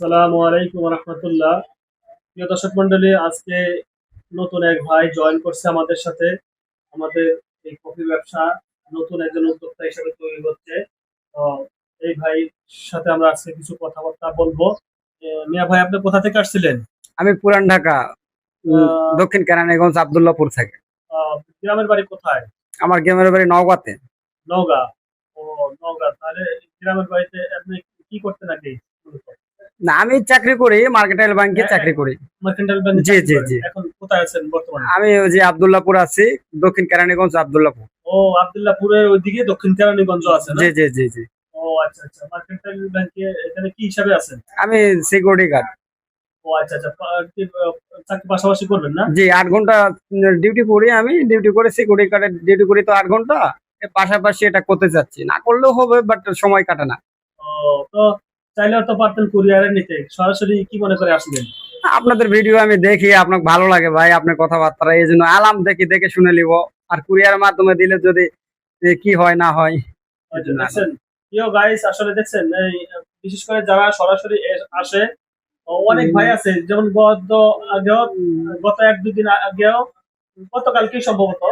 সালামু আলাইকুম রহমতুল্লাহ। প্রিয় দর্শক মন্ডলী আজকে নতুন এক ভাই জয়েন করছে আমাদের সাথে। আমাদের এই কফি ব্যবসা নতুন একজন উদ্যোক্তা হিসেবে তৈরি হচ্ছে। তো এই ভাই সাথে আমরা আজকে কিছু কথাবার্তা বলব। মিয়া ভাই আপনি কোথা থেকে আসছিলেন? আমি পুরান ঢাকা দক্ষিণ কেরানীগঞ্জ আবদুল্লাপুর থেকে। গ্রামের বাড়ি কোথায়? আমার গ্রামের বাড়ি নওগাঁতে। নওগাঁ। ও নওগাঁ। তাহলে গ্রামের বাড়িতে আপনি কি করতে নাকি? না আমি চাকরি করি মার্কেটাইল ব্যাংকে হ্যাঁ, চাকরি করি। জি, জি, জি। এখন কোথায় আছেন বর্তমানে? আমি ওই যে আবদুল্লাপুর আছি দক্ষিণ কেরানীগঞ্জ আবদুল্লাপুর। ও আব্দুল্লাহপুরের ওইদিকে দক্ষিণ কেরানীগঞ্জ আছে জি জি জি জি। ও আচ্ছা আচ্ছা। মার্কেন্টাইল ব্যাংকে এখানে কি হিসাবে আছেন? আমি সিকিউরিটি গার্ড ও আচ্ছা আচ্ছা। চাকরি পাশাপাশি করবেন না? জি আট ঘণ্টা ডিউটি করি আমি ডিউটি করে সিকিউরিটি গার্ডের ডিউটি করি তো আট ঘণ্টা। পাশাপাশি এটা করতে চাচ্ছি। না করলেও হবে বাট সময় কাটে না। ও তো চাইলেও তো পারতেন কুরিয়ারে নিতে। সরাসরি কি মনে করে আসলেন আপনাদের ভিডিও আমি দেখি আপনাকে ভালো লাগে ভাই আপনার কথাবার্তা এই জন্য আলাম দেখি দেখে শুনে নিব। আর কুরিয়ার মাধ্যমে দিলে যদি কি হয় না হয়। প্রিয় গাইস আসলে দেখছেন বিশেষ করে যারা সরাসরি আসে অনেক ভাই আছে যেমন গত আগেও গত এক দুদিন আগেও গতকালকে সম্ভবত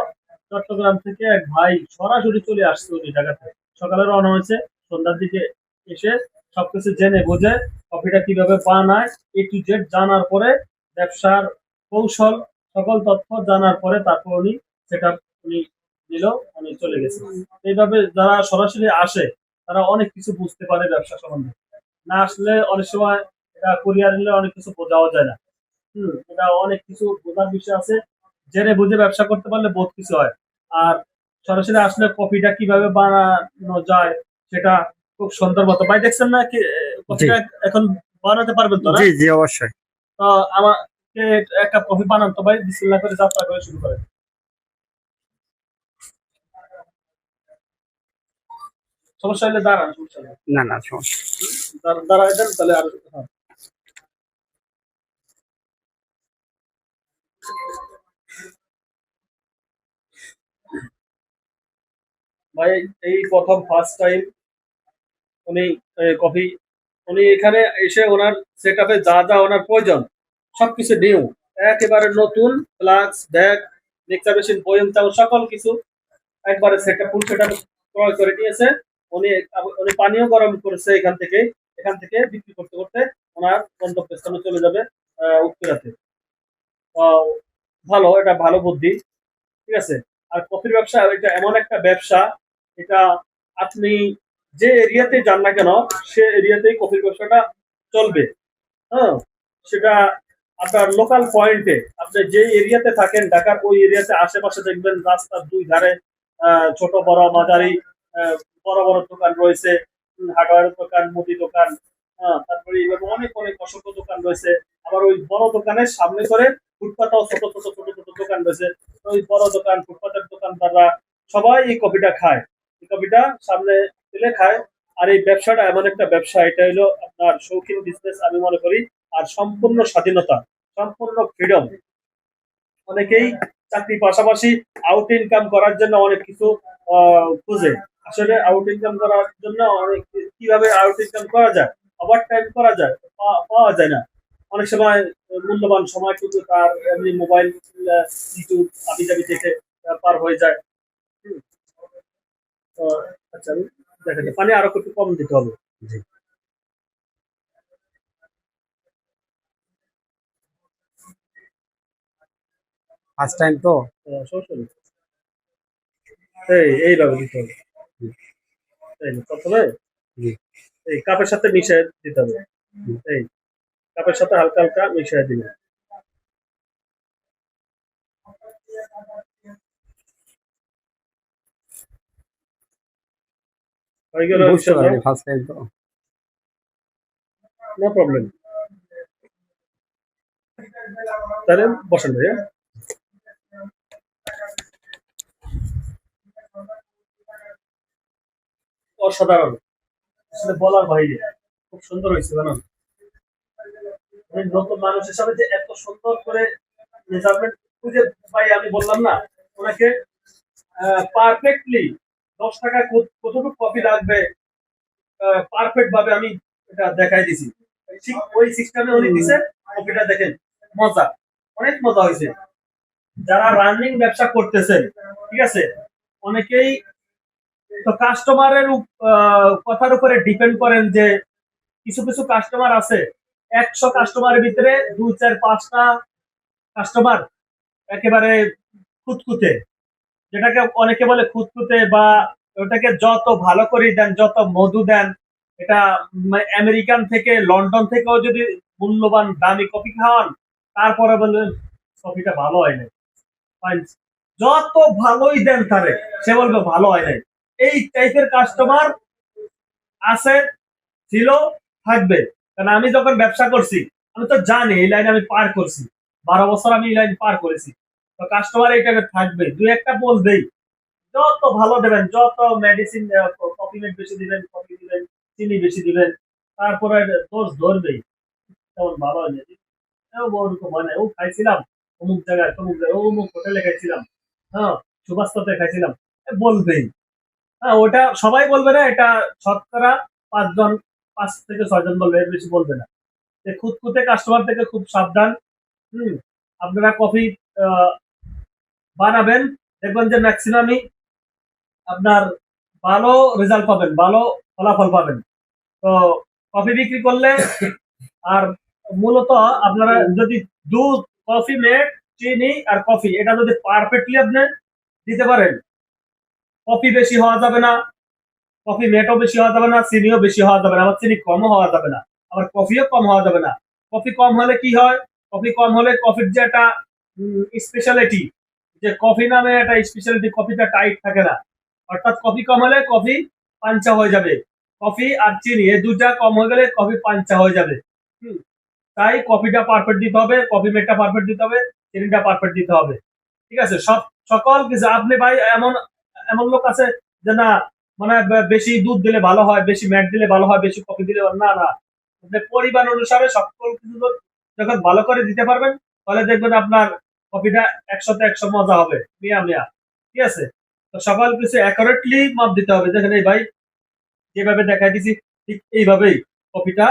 চট্টগ্রাম থেকে এক ভাই সরাসরি চলে আসছে ওই জায়গাতে সকালে রওনা হয়েছে সন্ধ্যার দিকে এসে সবকিছু জেনে বুঝে কফিটা কীভাবে বানায় এ টু জেড জানার পরে ব্যবসার কৌশল, সকল তথ্য জানার পরে তারপর উনি সেটা উনি নিল, উনি চলে গেছে। এইভাবে যারা সরাসরি আসে, তারা অনেক কিছু বুঝতে পারে ব্যবসা সম্বন্ধে। না আসলে অনেক সময় এটা কুরিয়ার নিলে অনেক কিছু বোঝাও যায় না। হুম, এটা অনেক কিছু বোঝার বিষয় আছে। জেনে বুঝে ব্যবসা করতে পারলে বহুত কিছু হয়। আর সরাসরি আসলে কফিটা কীভাবে বানানো যায়, সেটা খুব সুন্দর মতো। ভাই দেখছেন না কি কফিটা এখন বানাতে পারবেন তো জি জি অবশ্যই। তো আমাকে এক কাপ কফি বানান তো ভাই বিসমিল্লাহ করে যাত্রা করে শুরু করেন। সমস্যা হলে দাঁড়ান সমস্যা না না সমস্যা দাঁড়ায় দেন তাহলে আরও। ভাই এই প্রথম ফার্স্ট টাইম উনি কফি, উনি এখানে এসে ওনার সেট আপে যা যা ওনার প্রয়োজন, সবকিছু নিউ একেবারে নতুন ফ্লাক্স ব্যাগ মিক্সার মেশিন বয়ম চাউল, সকল কিছু একবারে set up full set up ক্রয় করে নিয়েছে। উনি উনি পানীয় গরম করেছে এখান থেকে এখান থেকে বিক্রি করতে করতে ওনার গন্তব্যস্থানে চলে যাবে উত্তরাতে। ভালো, এটা ভালো বুদ্ধি, ঠিক আছে? আর কফির ব্যবসা, এটা এমন একটা ব্যবসা, এটা আপনি যে এরিয়াতে যান না কেন, সে এরিয়াতেই কফির ব্যবসাটা চলবে। হ্যাঁ সেটা আপনার লোকাল পয়েন্টে আপনি যে এরিয়াতে থাকেন, ঢাকার ওই এরিয়াতে আশেপাশে দেখবেন রাস্তার দুই ধারে ছোট, বড়, মাঝারি বড় বড় দোকান রয়েছে হার্ডওয়ারের দোকান, মুদি দোকান হ্যাঁ তারপরে এইভাবে অনেক অনেক অসংখ্য দোকান রয়েছে। আবার ওই বড় দোকানের সামনে করে ফুটপাতেও ছোট ছোট ছোট ছোট দোকান রয়েছে। ওই বড় দোকান, ফুটপাতের দোকানদাররা সবাই এই কফিটা খায়। এই কফিটা সামনে তুলে খায়। আর এই ব্যবসাটা এমন একটা ব্যবসা, এটা হলো আপনার শৌখিন বিজনেস আমি মনে করি। আর সম্পূর্ণ স্বাধীনতা, সম্পূর্ণ ফ্রিডম অনেকেই চাকরি পাশাপাশি আউট ইনকাম করার জন্য অনেক কিছু খুঁজে। আসলে আউট ইনকাম করার জন্য অনেক কীভাবে আউট ইনকাম করা যায়? ওভার টাইম করা যায়? পাওয়া যায় না। অনেক সময় মূল্যবান সময় কিন্তু তার এমনি মোবাইল ইউটিউব আবি দেখে পার হয়ে যায়। আচ্ছা দেখেন পানি আরও একটু কম দিতে হবে। জি। ফার্স্ট টাইম তো? এই এইভাবে দিতে হবে। এই প্রথমে এই কাপের সাথে মিশিয়ে দিতে হবে। এই কাপের সাথে হালকা হালকা মিশিয়ে দিবে বুঝতে ফার্স্ট টাইম তো। নো প্রবলেম তাহলে বসেন ভাইয়া। অসাধারণ। আসলে বলার বাইরে। খুব সুন্দর হয়েছে জানেন? আমি নতুন মানুষ হিসাবে যে এত সুন্দর করে মেজারমেন্ট খুঁজে পাই আমি বললাম না ওনাকে পারফেক্টলি দশ টাকা কত- কতটুকু কপি লাগবে? পারফেক্ট ভাবে আমি এটা দেখাই দিছি। ঠিক ওই সিস্টেমে উনি দিছে কফিটা দেখেন, মজা, অনেক মজা হয়েছে। যারা রানিং ব্যবসা করতেছেন, ঠিক আছে? অনেকেই তো কাস্টমারের কথার উপরে ডিপেন্ড করেন যে কিছু কিছু কাস্টমার আছে। একশো কাস্টমারের ভিতরে দুই, চার, পাঁচটা কাস্টমার একেবারে খুঁতখুঁতে। যেটাকে অনেকে বলে খুঁতখুঁতে বা ওটাকে যত ভালো করে দেন, যত মধু দেন, এটা আমেরিকান থেকে, লন্ডন থেকেও যদি মূল্যবান দামি কফি খাওয়ান তারপরে বলবেন, কফিটা ভালো হয় নাই। যত ভালোই দেন তারে, সে বলবে ভালো হয় নাই। এই টাইপের কাস্টমার আছে, ছিল, থাকবে। কারণ আমি যখন ব্যবসা করছি, আমি তো জানি, এই লাইন আমি পার করছি। বারো বছর আমি এই লাইন পার করেছি। কাস্টমার টাইপের থাকবে। দু একটা বলবেই যত ভালো দেবেন, যত মেডিসিন মেড বেশি দিবেন কফি দিবেন, চিনি বেশি দিবেন, তারপরে দোষ ধরবেই। তেমন ভালো হয় না ও ওরকম হয় না। ও খাইছিলাম অমুক জায়গায়, তমুক জায়গায় অমুক হোটেলে খাইছিলাম। হ্যাঁ সুবাস্ততে খাইছিলাম। বলবেই। হ্যাঁ ওটা সবাই বলবে না, এটা শতকরা পাঁচজন, পাঁচ থেকে ছয়জন বলবে, এর বেশি বলবে না। খুঁতখুঁতে কাস্টমার থেকে খুব সাবধান। হুম, আপনারা কফি বানাবেন, দেখবেন যে ম্যাক্সিমামই আপনার ভালো রেজাল্ট পাবেন, ভালো ফলাফল পাবেন। তো কফি বিক্রি করলে আর মূলত আপনারা যদি দুধ কফি মেট চিনি আর কফি এটা যদি পারফেক্টলি আপনি দিতে পারেন কফি বেশি হওয়া যাবে না কফি মেটও বেশি হওয়া যাবে না, চিনিও বেশি হওয়া যাবে না, আবার চিনি কমও হওয়া যাবে না, আবার কফিও কম হওয়া যাবে না। কফি কম হলে কি হয়? কফি কম হলে কফির যে একটা স্পেশালিটি যে কফি নামে একটা স্পেশালিটি কফিটা টাইট থাকে না। অর্থাৎ কফি কম হলে কফি পাঞ্চা হয়ে যাবে। কফি আর চিনি, এই দুটা কম হয়ে গেলে কফি পাঞ্চা হয়ে যাবে। তাই কফিটা পারফেক্ট দিতে হবে, কফি মেটটা পারফেক্ট দিতে হবে, চিনিটা পারফেক্ট দিতে হবে। ঠিক আছে? সব, সকল কিছু আপনি ভাই, এমন এমন লোক আছে যে না মানে বেশি দুধ দিলে ভালো হয়, বেশি ম্যাট দিলে ভালো হয়, বেশি কফি দিলে না না। আপনি পরিমাণ অনুসারে সকল কিছু যখন ভালো করে দিতে পারবেন, তাহলে দেখবেন আপনার কফিটা একশোতে একশো মজা হবে। মিয়া মিয়া। ঠিক আছে? তো কিছু অ্যাকুরেটলি মাপ দিতে হবে। যেখানে এই ভাই, যেভাবে দেখাই দিছি, ঠিক এইভাবেই কফিটা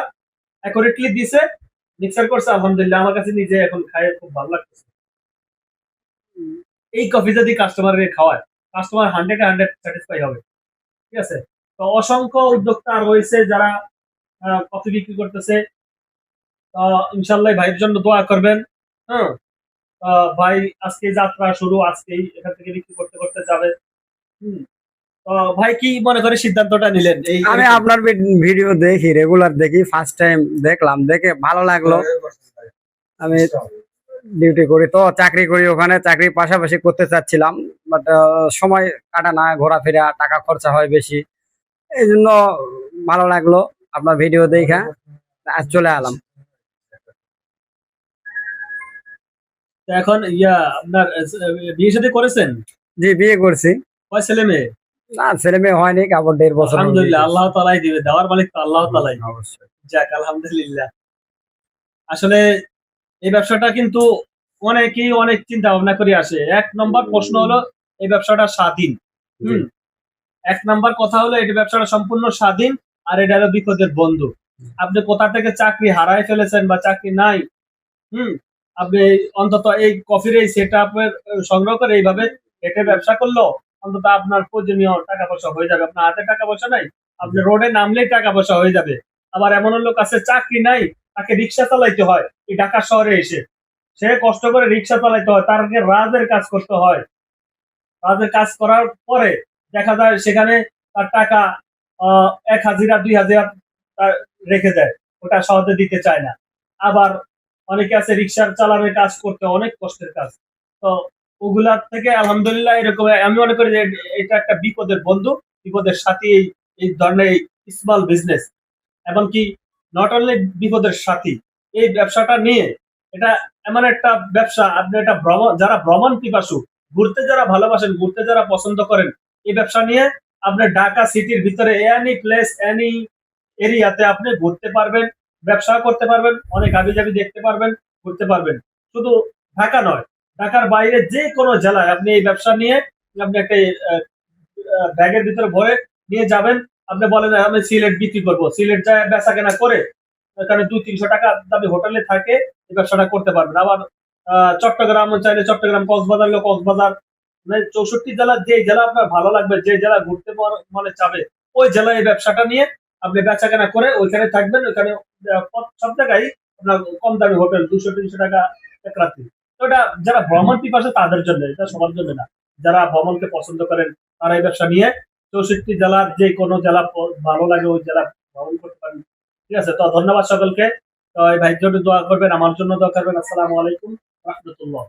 অ্যাকুরেটলি দিছে মিক্সার করছে, আলহামদুলিল্লাহ। আমার কাছে নিজে এখন খাই খুব ভালো লাগতেছে। এই কফি যদি কাস্টমারকে খাওয়ায় কাস্টমার হান্ড্রেড হান্ড্রেড স্যাটিসফাই হবে। ঠিক আছে? তো অসংখ্য উদ্যোক্তা রয়েছে যারা কফি বিক্রি করতেছে। তো ইনশাল্লাহ ভাইয়ের জন্য দোয়া করবেন। হ্যাঁ? ভাই আজকে যাত্রা শুরু আজকেই এখান থেকে বিক্রি করতে করতে যাবে। হুম। ভাই কি মনে করে সিদ্ধান্তটা নিলেন? এই আমি আপনার ভিডিও দেখি রেগুলার দেখি ফার্স্ট টাইম দেখলাম দেখে ভালো লাগল। আমি ডিউটি করি তো চাকরি করি ওখানে চাকরির পাশাপাশি করতে চাচ্ছিলাম বাট সময় কাটা না ঘোরাফেরা টাকা খরচা হয় বেশি। এই জন্য ভালো লাগল আপনার ভিডিও দেখা আজ চলে এলাম। এখন ইয়া আপনার বিয়ে সাথে করেছেন? জি বিয়ে করছি। কয় ছেলে মেয়ে? না ছেলে মেয়ে হয়নি কাপড় দেড় বছর আলহামদুলিল্লাহ আল্লাহ তালাই দিবে দেওয়ার মালিক তো আল্লাহ তালাই অবশ্যই। যাক আলহামদুলিল্লাহ। আসলে এই ব্যবসাটা কিন্তু অনেকেই অনেক চিন্তা ভাবনা করে আসে। এক নম্বর প্রশ্ন হলো এই ব্যবসাটা স্বাধীন। হুম? এক নম্বর কথা হলো এই ব্যবসাটা সম্পূর্ণ স্বাধীন আর এটা হলো বিপদের বন্ধু। আপনি কোথা থেকে চাকরি হারায় ফেলেছেন বা চাকরি নাই হুম? আপনি অন্তত এই কফির এই সেট আপের সংগ্রহ করে এইভাবে হেঁটে ব্যবসা করল অন্তত আপনার প্রয়োজনীয় টাকা পয়সা হয়ে যাবে। আপনার হাতে টাকা পয়সা নাই আপনি রোডে নামলেই টাকা পয়সা হয়ে যাবে। আবার এমন লোক আছে চাকরি নাই তাকে রিক্সা চালাইতে হয় এই ঢাকা শহরে এসে। সে কষ্ট করে রিক্সা চালাইতে হয় তারকে রাজের কাজ করতে হয়। রাজের কাজ করার পরে দেখা যায় সেখানে তার টাকা আহ, এক হাজিরা দুই হাজার রেখে দেয় ওটা সহজে দিতে চায় না। আবার অনেকে আছে রিক্সার চালানোর কাজ করতে, অনেক কষ্টের কাজ। তো ওগুলার থেকে আলহামদুলিল্লাহ এরকম, আমি মনে করি যে এটা একটা বিপদের বন্ধু, বিপদের সাথী এই এই ধরনের স্মল বিজনেস এমনকি নট অনলি বিপদের সাথী, এই ব্যবসাটা নিয়ে এটা এমন একটা ব্যবসা, আপনি এটা ভ্রমণ, যারা ভ্রমণ পিপাসু, ঘুরতে যারা ভালোবাসেন, ঘুরতে যারা পছন্দ করেন, এই ব্যবসা নিয়ে আপনি ঢাকা সিটির ভিতরে এনি প্লেস এনি এরিয়াতে আপনি ঘুরতে পারবেন। ব্যবসা করতে পারবেন, অনেক আবি যাবি দেখতে পারবেন ঘুরতে পারবেন। শুধু ঢাকা নয়, ঢাকার বাইরে যে কোনো জেলায় আপনি এই ব্যবসা নিয়ে আপনি একটা ব্যাগের ভিতরে ভরে নিয়ে যাবেন। আপনি বলেন আমি সিলেট বিক্রি করব। সিলেট যায় বেচা কেনা করে এখানে দুই, তিনশো টাকা দামি হোটেলে থাকে, এই ব্যবসাটা করতে পারবেন। আবার চট্টগ্রাম চাইলে চট্টগ্রাম, কক্সবাজার হলে কক্সবাজার মানে চৌষট্টি জেলার যে জেলা আপনার ভালো লাগবে, যে জেলা ঘুরতে মনে চাবে, ওই জেলায় এই ব্যবসাটা নিয়ে আপনি বেচা কেনা করে ওইখানে থাকবেন, ওইখানে সব জায়গায় আপনার কম দামি হোটেল দুশো তিনশো টাকা এক রাত্রি তো এটা যারা ভ্রমণ পিপাসে, তাদের জন্য, এটা সবার জন্য না। যারা ভ্রমণকে পছন্দ করেন, তারা এই ব্যবসা নিয়ে চৌষট্টি জেলার যে কোনো জেলা ভালো লাগে, ওই জেলা ভ্রমণ করতে পারেন। ঠিক আছে? তো ধন্যবাদ সকলকে। তো এই ভাইয়ের জন্য দোয়া করবেন, আমার জন্য দোয়া করবেন। আসসালামু আলাইকুম, রহমতুল্লাহ।